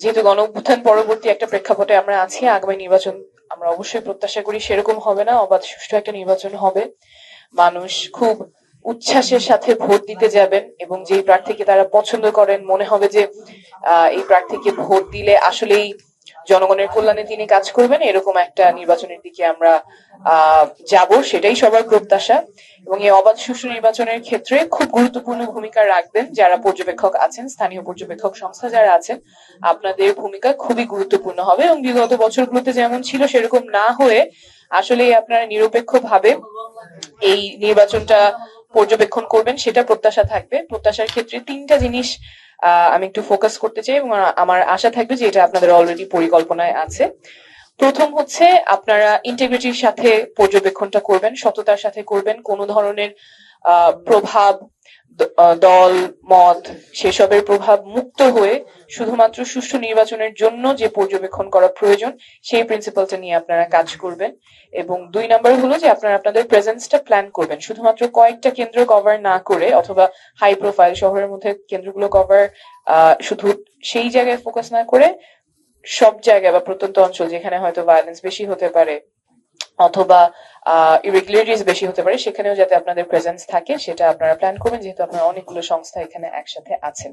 যেহেতু গণ অভ্যুত্থান পরবর্তী একটা প্রেক্ষাপটে আমরা আছি, আগামী নির্বাচন আমরা অবশ্যই প্রত্যাশা করি সেরকম হবে না, অবাধ সুষ্ঠু একটা নির্বাচন হবে। মানুষ খুব উচ্ছ্বাসের সাথে ভোট দিতে যাবেন এবং যেই প্রার্থীকে তারা পছন্দ করেন, মনে হবে যে এই প্রার্থীকে ভোট দিলে আসলেই জনগণের কল্যাণে তিনি কাজ করবেন, এরকম একটা নির্বাচনের দিকে আমরা যাব, সেটাই সবার প্রত্যাশা। এবং এই অবাধ সুষ্ঠু নির্বাচনের ক্ষেত্রে খুব গুরুত্বপূর্ণ ভূমিকা রাখবেন যারা পর্যবেক্ষক আছেন, স্থানীয় পর্যবেক্ষক সংস্থা যারা আছেন, আপনাদের ভূমিকা খুবই গুরুত্বপূর্ণ হবে। এবং বিগত বছরগুলোতে যেমন ছিল, সেরকম না হয়ে আসলে আপনারা নিরপেক্ষ ভাবে এই নির্বাচনটা পর্যবেক্ষণ করবেন, সেটা প্রত্যাশা থাকবে। প্রত্যাশার ক্ষেত্রে তিনটা জিনিস আমি একটু ফোকাস করতে চাই এবং আমার আশা থাকবে যে এটা আপনাদের অলরেডি পরিকল্পনায় আছে। প্রথম হচ্ছে আপনারা ইন্টিগ্রিটির সাথে পর্যবেক্ষণটা করবেন, সততার সাথে করবেন, কোনো ধরনের প্রভাব দল, মত সেসবের প্রভাব মুক্ত হয়ে শুধুমাত্র সুষ্ঠু নির্বাচনের জন্য যে পর্যবেক্ষণ করা প্রয়োজন, সেই প্রিন্সিপালটা নিয়ে আপনারা কাজ করবেন। এবং দুই নাম্বার হলো যে আপনারা আপনাদের প্রেজেন্সটা প্ল্যান করবেন। শুধুমাত্র কয়েকটা কেন্দ্র কভার না করে অথবা হাই প্রোফাইল শহরের মধ্যে কেন্দ্রগুলো কভার শুধু সেই জায়গায় ফোকাস না করে সব জায়গায় বা প্রত্যন্ত অঞ্চল যেখানে হয়তো ভায়োলেন্স বেশি হতে পারে, অথবা ইরেগুলারিটিস বেশি হতে পারে, সেখানেও যাতে আপনাদের প্রেজেন্স থাকে, সেটা আপনারা প্ল্যান করবেন, যেহেতু আপনারা অনেকগুলো সংস্থা এখানে একসাথে আছেন।